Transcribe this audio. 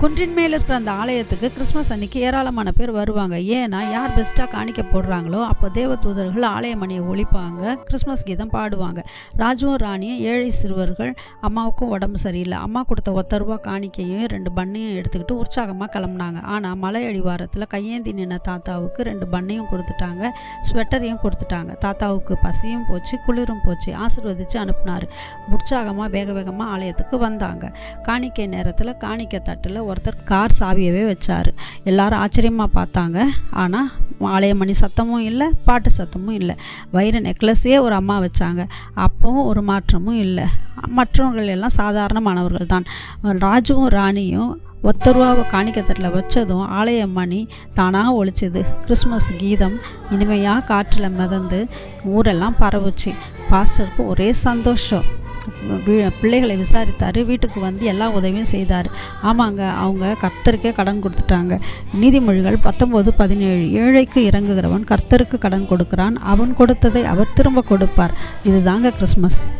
குன்றின் மேல் இருக்கிற அந்த ஆலயத்துக்கு கிறிஸ்மஸ் அன்னைக்கு ஏராளமான பேர் வருவாங்க. ஏன்னா யார் பெஸ்ட்டாக காணிக்க போடுறாங்களோ அப்போ தேவதூதர்கள் ஆலய மணியை ஒழிப்பாங்க. கிறிஸ்மஸ் கீதம் பாடுவாங்க. ராஜுவும் ராணியும் ஏழை சிறுவர்கள் அம்மாவுக்கும் உடம்பு சரியில்லை. அம்மா கொடுத்த ஒத்த ரூபா காணிக்கையும் ரெண்டு பண்ணையும் எடுத்துக்கிட்டு உற்சாகமாக கிளம்புனாங்க. ஆனால் மலை அடிவாரத்தில் கையேந்தி நின்ன தாத்தாவுக்கு ரெண்டு பண்ணையும் கொடுத்துட்டாங்க. ஸ்வெட்டரையும் கொடுத்துட்டாங்க. தாத்தாவுக்கு பசியும் போச்சு குளிரும் போச்சு. ஆசீர்வதிச்சு அனுப்புனார். உற்சாகமாக வேக வேகமாக ஆலயத்துக்கு வந்தாங்க. காணிக்கை நேரத்தில் காணிக்கை தட்டில் ஒருத்தர் கார் சாவியவே வச்சார். எல்லாரும் ஆச்சரியமாக பார்த்தாங்க. ஆனால் ஆலய மணி சத்தமும் இல்லை பாட்டு சத்தமும் இல்லை. வைர நெக்லஸே ஒரு அம்மா வச்சாங்க. அப்போவும் ஒரு மாற்றமும் இல்லை. மற்றவர்கள் எல்லாம் சாதாரணமானவர்கள் தான். ராஜுவும் ராணியும் ஒத்த ரூபாவை காணிக்கத்தட்டில் வச்சதும் ஆலய மணி தானாக ஒழிச்சுது. கிறிஸ்மஸ் கீதம் இனிமையாக காற்றில் மிதந்து ஊரெல்லாம் பரவுச்சு. பாஸ்டருக்கு ஒரே சந்தோஷம். பிள்ளைகளை விசாரித்தார். வீட்டுக்கு வந்து எல்லா உதவியும் செய்தார். ஆமாங்க அவங்க கர்த்தருக்கே கடன் கொடுத்துட்டாங்க. நீதிமொழிகள் பத்தொம்போது பதினேழு ஏழைக்கு இறங்குகிறவன் கர்த்தருக்கு கடன் கொடுக்கிறான். அவன் கொடுத்ததை அவர் திரும்ப கொடுப்பார். இதுதாங்க கிறிஸ்மஸ்.